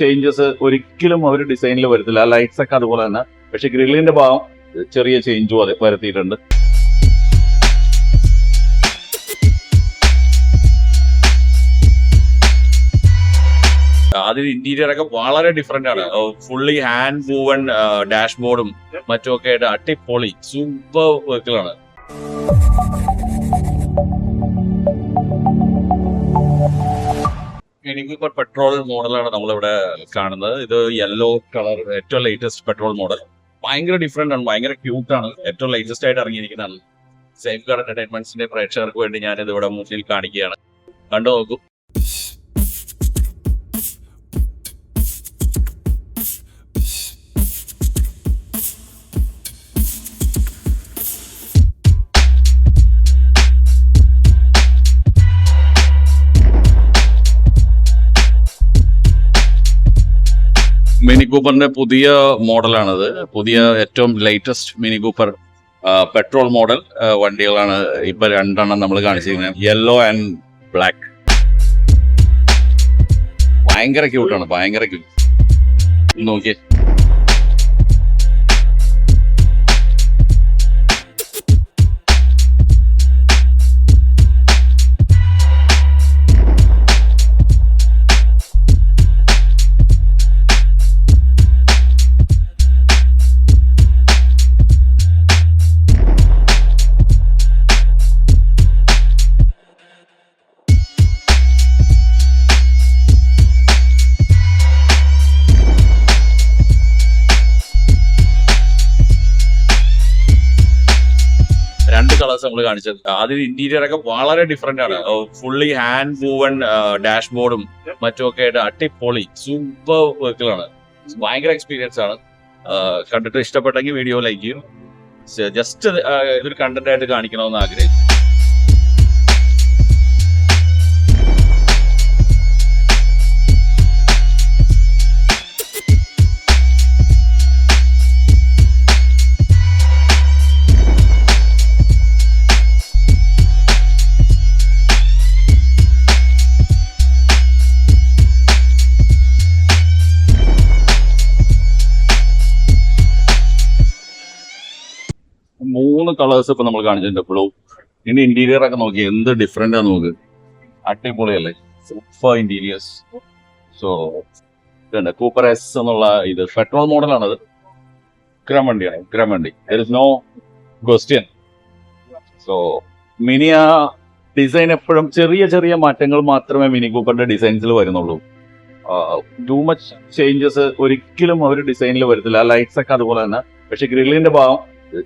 Changes ഒരിക്കലും അവർ ഡിസൈനിൽ വരുത്തില്ല. ലൈറ്റ്സ് ഒക്കെ അതുപോലെ തന്നെ. പക്ഷെ ഗ്രില്ലിന്റെ ഭാഗം ചെറിയ ചേഞ്ചും അതെ വരുത്തിയിട്ടുണ്ട്. അതിൽ ഇന്റീരിയർ ഒക്കെ വളരെ ഡിഫറെന്റ് ആണ്. ഫുള്ളി ഹാൻഡ് മൂവൺ ഡാഷ്ബോർഡും മറ്റുമൊക്കെ ആയിട്ട് അട്ടിപ്പൊളി സൂപ്പർ വർക്കുകളാണ് എനിക്കിപ്പോൾ പെട്രോൾ മോഡലാണ് നമ്മളിവിടെ കാണുന്നത്. ഇത് യെല്ലോ കളർ ഏറ്റവും ലേറ്റസ്റ്റ് പെട്രോൾ മോഡൽ ഭയങ്കര ഡിഫറെന്റ് ആണ് ഭയങ്കര ആണ്. ഏറ്റവും ലേറ്റസ്റ്റ് ആയിട്ട് ഇറങ്ങിയിരിക്കുന്നതാണ്. സേഫ് ഗാർഡ് എന്റർടൈൻമെന്റ്സിന്റെ പ്രേക്ഷകർക്ക് വേണ്ടി ഞാൻ ഇവിടെ മുന്നിൽ കാണിക്കുകയാണ്. കണ്ടു നോക്കൂ. മിനി കൂപ്പറിന്റെ പുതിയ മോഡലാണത്. പുതിയ ഏറ്റവും latest Mini Cooper petrol model വണ്ടികളാണ് ഇപ്പൊ രണ്ടെണ്ണം നമ്മൾ കാണിച്ചിരിക്കുന്നത്. യെല്ലോ ആൻഡ് ബ്ലാക്ക് ഭയങ്കര ക്യൂട്ടാണ് ഭയങ്കര ക്യൂട്ട് നോക്കിയേ. കളേഴ്സ് നമ്മൾ കാണിച്ചത്. അതിൽ ഇന്റീരിയർ ഒക്കെ വളരെ ഡിഫറെന്റ് ആണ്. ഫുള്ളി ഹാൻഡ് മൂവൺ ഡാഷ്ബോർഡും മറ്റുമൊക്കെ ആയിട്ട് അട്ടിപ്പൊളി സൂപ്പർ വെഹിക്കിളാണ് ഭയങ്കര എക്സ്പീരിയൻസ് ആണ്. കണ്ടിട്ട് ഇഷ്ടപ്പെട്ടെങ്കിൽ വീഡിയോ ലൈക്ക് ചെയ്യും. ജസ്റ്റ് ഇതൊരു കണ്ടന്റ് ആയിട്ട് കാണിക്കണമെന്ന് ആഗ്രഹിച്ചു മൂന്ന് കളേഴ്സ് ഇപ്പൊ നമ്മൾ കാണിച്ചിട്ടുണ്ട് ബ്ലൂ ഇനി ഇന്റീരിയർ ഒക്കെ നോക്കി എന്ത് ഡിഫറെന്റ് ആണ് നോക്ക്. അടിപൊളിയല്ലേ? സൂപ്പർ ഇന്റീരിയേഴ്സ് സോ ഇതുണ്ട്. കൂപ്പർ എസ് എന്നുള്ള ഇത്. പെട്രോൾ മോഡലാണത് ഗ്രം വണ്ടിയാണ് ഗ്രം വണ്ടി. നോ ക്വസ്റ്റ്യൻ സോ മിനി ആ ഡിസൈൻ എപ്പോഴും ചെറിയ ചെറിയ മാറ്റങ്ങൾ മാത്രമേ മിനി കൂപ്പറിന്റെ ഡിസൈൻസിൽ വരുന്നുള്ളൂ. ടൂ മച്ച് ചേഞ്ചസ് ഒരിക്കലും അവർ ഡിസൈനിൽ വരത്തില്ല. ആ ലൈറ്റ്സ് ഒക്കെ അതുപോലെ തന്നെ. പക്ഷെ ഗ്രില്ലിന്റെ ഭാഗം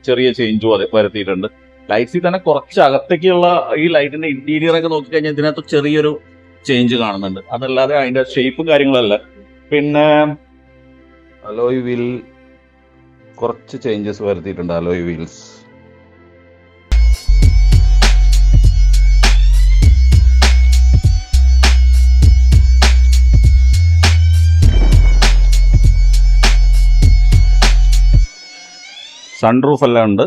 ചെറിയ ചേഞ്ചും അതെ വരുത്തിയിട്ടുണ്ട്. ലൈറ്റ്സിൽ തന്നെ കുറച്ച് അകത്തേക്കുള്ള ഈ ലൈറ്റിന്റെ ഇന്റീരിയർ ഒക്കെ നോക്കിക്കഴിഞ്ഞാൽ ഇതിനകത്ത് ചെറിയൊരു ചേഞ്ച് കാണുന്നുണ്ട്. അതല്ലാതെ അതിന്റെ ഷേപ്പും കാര്യങ്ങളല്ല. പിന്നെ അലോയ് വീൽ കുറച്ച് ചേഞ്ചസ് വരുത്തിയിട്ടുണ്ട് അലോയ് വീൽസ് സൺറൂഫ് എല്ലാം ഉണ്ട്.